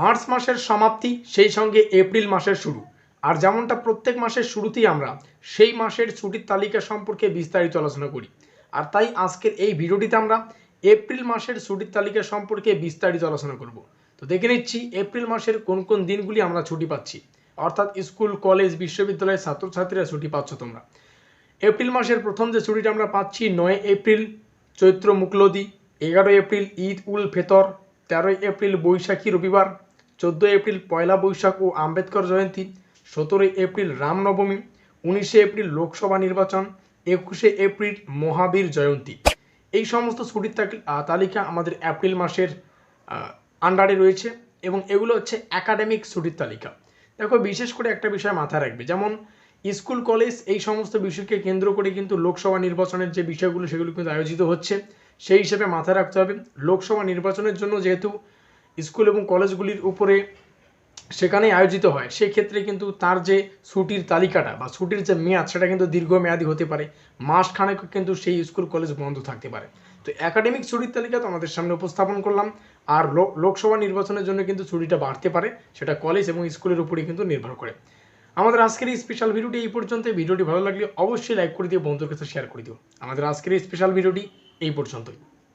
March মাসের সমাপ্তি, সেই সঙ্গে এপ্রিল মাসের শুরু। আর যেমনটা প্রত্যেক মাসের শুরুতেই আমরা, সেই মাসের ছুটির তালিকা সম্পর্কে বিস্তারিত আলোচনা করি। আর তাই আজকের এই ভিডিওটিতে আমরা এপ্রিল মাসের ছুটির তালিকা সম্পর্কে বিস্তারিত আলোচনা করব। তো দেখে নিচ্ছি, এপ্রিল মাসের কোন কোন দিনগুলি আমরা ছুটি পাচ্ছি। অর্থাৎ স্কুল, কলেজ, বিশ্ববিদ্যালয়ের ছাত্রছাত্রীরা ছুটি পাচ্ছ তোমরা। এপ্রিল মাসের প্রথম যে ছুটিটা আমরা পাচ্ছি, নয় এপ্রিল, চৈত্র মুকলদি এগারোই এপ্রিল, ঈদ উল ফেতর তেরোই এপ্রিল বৈশাখী রবিবার, চোদ্দোই এপ্রিল পয়লা বৈশাখ ও আম্বেদকর জয়ন্তী, সতেরোই এপ্রিল রামনবমী, উনিশে এপ্রিল লোকসভা নির্বাচন, একুশে এপ্রিল মহাবীর জয়ন্তী। এই সমস্ত ছুটির তালিকা আমাদের এপ্রিল মাসের আন্ডারে রয়েছে এবং এগুলো হচ্ছে একাডেমিক ছুটির তালিকা। দেখো, বিশেষ করে একটা বিষয় মাথায় রাখবে, যেমন স্কুল, কলেজ এই সমস্ত বিষয়কে কেন্দ্র করে কিন্তু লোকসভা নির্বাচনের যে বিষয়গুলো, সেগুলো কিন্তু আয়োজিত হচ্ছে। সেই হিসেবে মাথায় রাখতে হবে, লোকসভা নির্বাচনের জন্য যেহেতু স্কুল এবং কলেজগুলির উপরে সেখানে আয়োজিত হয়, সেক্ষেত্রে কিন্তু তার যে ছুটির তালিকাটা বা ছুটির যে মেয়াদ সেটা কিন্তু দীর্ঘমেয়াদী হতে পারে মাস খানেক কিন্তু সেই স্কুল কলেজ বন্ধ থাকতে পারে। তো একাডেমিক ছুটির তালিকা তো আমাদের সামনে উপস্থাপন করলাম, আর লোকসভা নির্বাচনের জন্য কিন্তু ছুটিটা বাড়তে পারে, সেটা কলেজ এবং স্কুলের উপরে কিন্তু নির্ভর করে। আমাদের আজকের এই স্পেশাল ভিডিওটি এই পর্যন্ত ভিডিওটি ভালো লাগলে অবশ্যই লাইক করে দিও বন্ধুর কাছে শেয়ার করে দিও। আমাদের আজকের এই স্পেশাল ভিডিওটি এই পর্যন্তই।